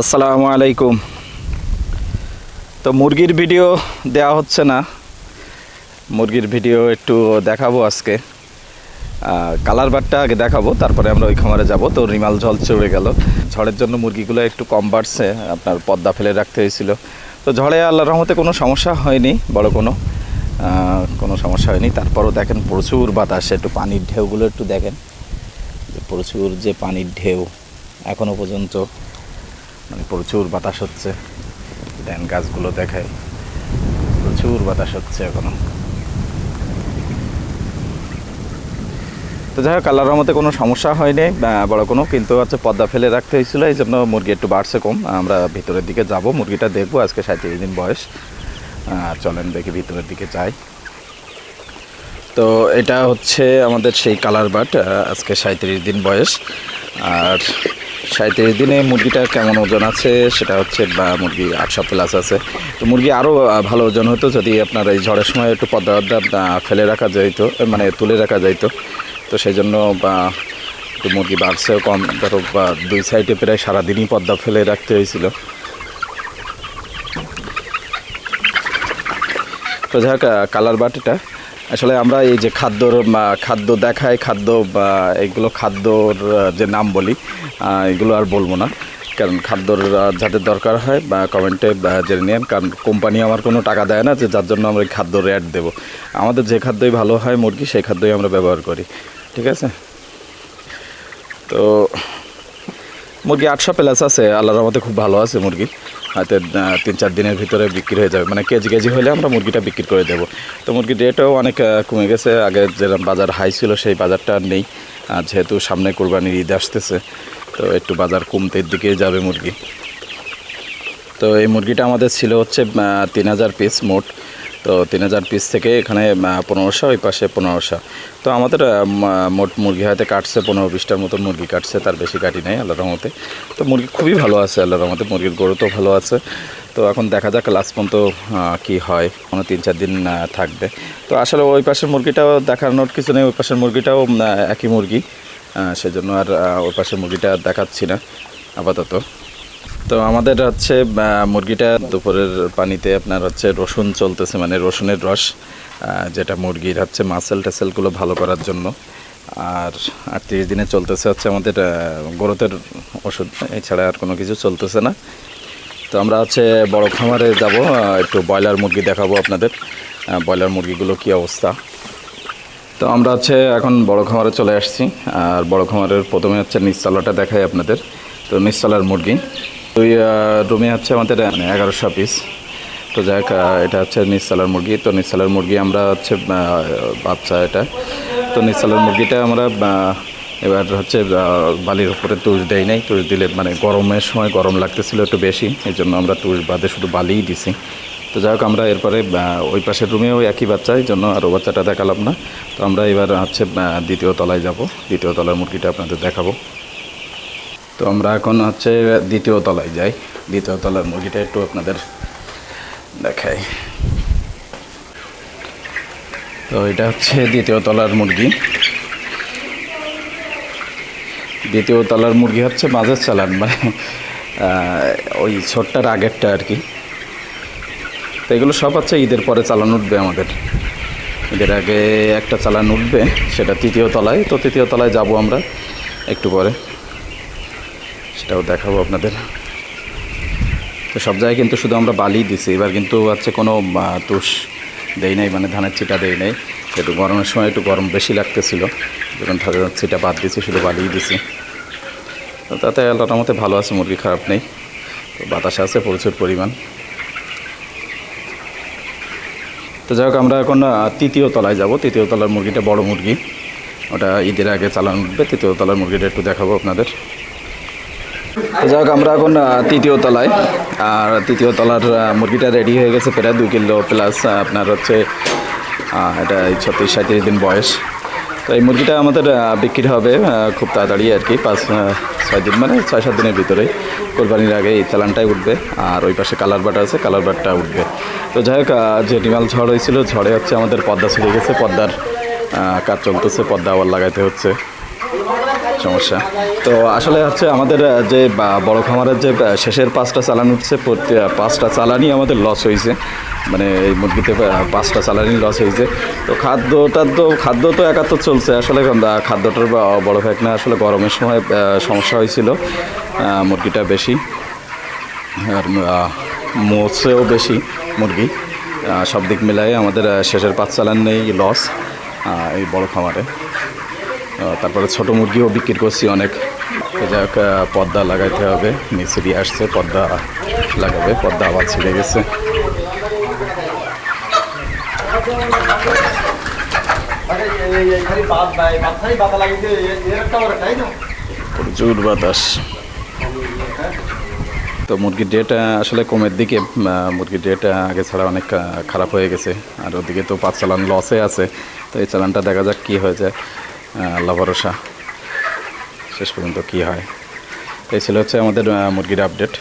আসসালামু আলাইকুম। তো মুরগির ভিডিও দেওয়া হচ্ছে না। মুরগির ভিডিও একটু দেখাবো আজকে। কালার বারটা আগে দেখাবো, তারপরে আমরা ওই খামারে যাব। তো রিমাল ঝল চড়ে গেল। ঝড়ের জন্য মুরগিগুলো একটু কম বাড়ছে, আপনার পদ্মা ফেলে রাখতে হয়েছিল। তো ঝড়ে আল্লাহ রহমতে কোনো সমস্যা হয়নি, বড় কোনো। কোনো সমস্যা হয়নি। তারপরও দেখেন প্রচুর বাতাস, একটু পানির ঢেউগুলো একটু দেখেন। প্রচুর যে পানির ঢেউ এখনও পর্যন্ত। মানে প্রচুর বাতাস হচ্ছে। দেন গাছগুলো দেখায় প্রচুর বাতাস হচ্ছে এখনও। তো যাই হোক আল্লাহর মতে কোনো সমস্যা হয়নি বড় কোনো কিন্তু হচ্ছে পদ্মা ফেলে রাখতে হয়েছিল এই জন্য মুরগি একটু বাড়ছে কম। আমরা ভিতরের দিকে যাব মুরগিটা দেখব আজকে সাঁত্রিশ দিন বয়স। আহ, চলেন দেখি ভিতরের দিকে যাই। তো এটা হচ্ছে আমাদের সেই কালার বাট আজকে সাঁত্রিশ দিন বয়স। আর সাঁত্রিশ দিনে মুরগিটা কেমন ওজন আছে, সেটা হচ্ছে, বা মুরগি আটশো প্লাস আছে। তো মুরগি আরও ভালো ওজন হতো যদি আপনার এই ঝড়ের সময় একটু পদ্মা পদ্মা ফেলে রাখা যাইতো মানে তুলে রাখা যাইতো। তো সেই জন্য বা একটু মুরগি বাড়ছেও কম। ধরো দুই সাইডে প্রায় সারাদিনই পদ্মা ফেলে রাখতে হয়েছিল। তো যাক কালার বাটিটা আসলে আমরা এই যে খাদ্যর খাদ্য দেখায়, খাদ্য বা এগুলো খাদ্যর যে নাম বলি এগুলো আর বলব না। কারণ খাদ্যর যাদের দরকার হয়, বা কমেন্টে জেনে নেন কারণ কোম্পানি আমার কোনো টাকা দেয় না, যে যার জন্য আমরা এই খাদ্য রেট দেবো। আমাদের যে খাদ্যই ভালো হয় মুরগি, সেই খাদ্যই আমরা ব্যবহার করি। ঠিক আছে? তো, মুরগি আটশো প্লাস আছে, আল্লাহর রহমতে খুব ভালো আছে মুরগি। হয়তো তিন চার দিনের ভিতরে বিক্রি হয়ে যাবে। মানে কেজি কেজি হলে আমরা মুরগিটা বিক্রি করে দেব। তো মুরগির রেটও অনেক কমে গেছে। আগে যেরকম বাজার হাই ছিল, সেই বাজারটা আর নেই। আর যেহেতু সামনে কোরবানির ঈদ আসতেছে, তো একটু বাজার কমতে দিকে যাবে মুরগি। তো এই মুরগিটা আমাদের ছিল হচ্ছে তিন হাজার পিস মোট। তো তিন হাজার পিস থেকে এখানে পনেরোশো ওই পাশে পনেরোশো তো আমাদের মোট মুরগি হয়তো কাটছে পনেরো বিশটার মতো মুরগি কাটছে, তার বেশি কাটি নাই আল্লাহর রহমতে। তো মুরগি খুবই ভালো আছে আল্লাহর রহমতে, মুরগির গরু তো ভালো আছে। তো এখন দেখা যাক লাস্ট পর্যন্ত কী হয়, কোনো তিন চার দিন থাকবে। তো আসলে ওই পাশের মুরগিটাও দেখানোর কিছু নেই, ওই পাশের মুরগিটাও একই মুরগি। সেজন্য আর ওই পাশের মুরগিটা দেখাচ্ছি না, আপাতত। তো আমাদের হচ্ছে মুরগিটা দুপুরের পানিতে আপনার হচ্ছে রসুন চলতেছে মানে রসুনের রস যেটা মুরগির হচ্ছে মাসেল টাসেলগুলো ভালো করার জন্য। আর আটত্রিশ দিনে চলতেছে হচ্ছে আমাদের গরুতের ওষুধ, এছাড়া আর কোনো কিছু চলতেছে না। তো আমরা হচ্ছে বড় খামারে যাব একটু ব্রয়লার মুরগি দেখাবো আপনাদের ব্রয়লার মুরগিগুলো কী অবস্থা। তো আমরা হচ্ছে এখন বড় খামারে চলে আসছি, আর বড় খামারের প্রথমে হচ্ছে নিচতলাটা দেখাই আপনাদের। তো নিচতলার মুরগি দুই রুমে হচ্ছে আমাদের মানে এগারোশো পিস তো যাই এটা হচ্ছে নিচতলার মুরগি। তো নিচতলার মুরগি আমরা হচ্ছে বাচ্চা এটা। তো নিচতলার মুরগিটা আমরা এবার হচ্ছে বালির উপরে তুষ দেয় নাই। তুষ দিলে মানে গরমের সময় গরম লাগতেছিল একটু বেশি। এই জন্য আমরা তুষ বাদে শুধু বালিই দিছি। তো যাই হোক, আমরা এরপরে ওই পাশের রুমেও একই বাচ্চা, এই জন্য আরও বাচ্চাটা দেখালাম না। তো আমরা এবার হচ্ছে দ্বিতীয় তলায় যাব। দ্বিতীয় তলার মুরগিটা আপনাদের দেখাবো। তো আমরা এখন হচ্ছে দ্বিতীয় তলায় যাই। দ্বিতীয় তলার মুরগিটা একটু আপনাদের দেখাই। তো এটা হচ্ছে দ্বিতীয় তলার মুরগি। দ্বিতীয় তলার মুরগি হচ্ছে মাঝের চালান মানে ওই ছোট্টার আগেরটা আর কি। তো এগুলো সব হচ্ছে ঈদের পরে চালান উঠবে আমাদের। ঈদের আগে একটা চালান উঠবে, সেটা তৃতীয় তলায়। তো তৃতীয় তলায় যাব আমরা একটু পরে। সেটাও দেখাবো আপনাদের। তো সব জায়গায় কিন্তু শুধু আমরা বালি দিছি। এবার কিন্তু হচ্ছে কোনো তুষ দেই নাই মানে ধানের চিটা দেই নাই। একটু গরমের সময় একটু গরম বেশি লাগতেছিল, যখন ধানের চিটা বাদ দিছি, শুধু বালিই দিছি। তো তাতে আল্লাহর মতে ভালো আছে, মুরগি খারাপ নেই। তো বাতাস আছে, প্রচুর পরিমাণ। তো যাই হোক, আমরা এখন তৃতীয় তলায় যাব। তৃতীয় তলার মুরগিটা বড় মুরগি। ওটা ঈদের আগে চালান উঠবে। তৃতীয় তলার মুরগিটা একটু দেখাবো আপনাদের। হোক আমরা এখন তৃতীয় তলায়। আর তৃতীয় তলার মুরগিটা রেডি হয়ে গেছে প্রায় দু কিলো প্লাস আপনার হচ্ছে এটা ছত্রিশ সাঁত্রিশ দিন বয়স। তো এই মুরগিটা আমাদের বিক্রি হবে খুব তাড়াতাড়ি আর কি, পাঁচ ছয় দিন মানে ছয়, সাত দিনের ভিতরে কোরবানির আগে এই চালানটাই উঠবে, আর ওই পাশে কালার বাট আছে, কালার বাটটা উঠবে। তো যাই হোক যে ডিমাল ঝড় হয়েছিল, ঝড়ে হচ্ছে আমাদের পদ্মা ছিঁড়ে গেছে, পদ্মার কাজ চলতেছে, পদ্মা আবার লাগাইতে হচ্ছে। সমস্যা। তো আসলে হচ্ছে আমাদের যে বড় খামারের যে শেষের পাঁচটা চালান উঠছে পাঁচটা চালানই আমাদের লস হয়েছে। মানে এই মুরগিতে পাঁচটা চালানই লস হয়েছে। তো খাদ্যটা তো, খাদ্য তো একাত্তর চলছে। আসলে খাদ্যটার বড় ফ্যাক না আসলে গরমের সময় সমস্যা হয়েছিল মুরগিটা বেশি। আর মোচেও বেশি মুরগি। সব দিক মিলাই আমাদের শেষের পাঁচ চালান নেই লস এই বড় খামারে। তারপরে ছোট মুরগিও বিক্রি করছি অনেক। যাক পর্দা লাগাইতে হবে মিস্ত্রি আসছে পর্দা লাগাবে পর্দা আবার ছিঁড়ে গেছে। প্রচুর বাতাস। তো মুরগির ডেটা আসলে কমের দিকে মুরগির ডেটা আগে ছাড়া অনেক খারাপ হয়ে গেছে। আর ওদিকে তো পাঁচ চালান লসে আছে। তো এই চালানটা দেখা যাক কী হয়ে যায়। আল্লাহ ভরসা। শেষ পর্যন্ত কী হয়? এই ছিল হচ্ছে আমাদের মুরগির আপডেট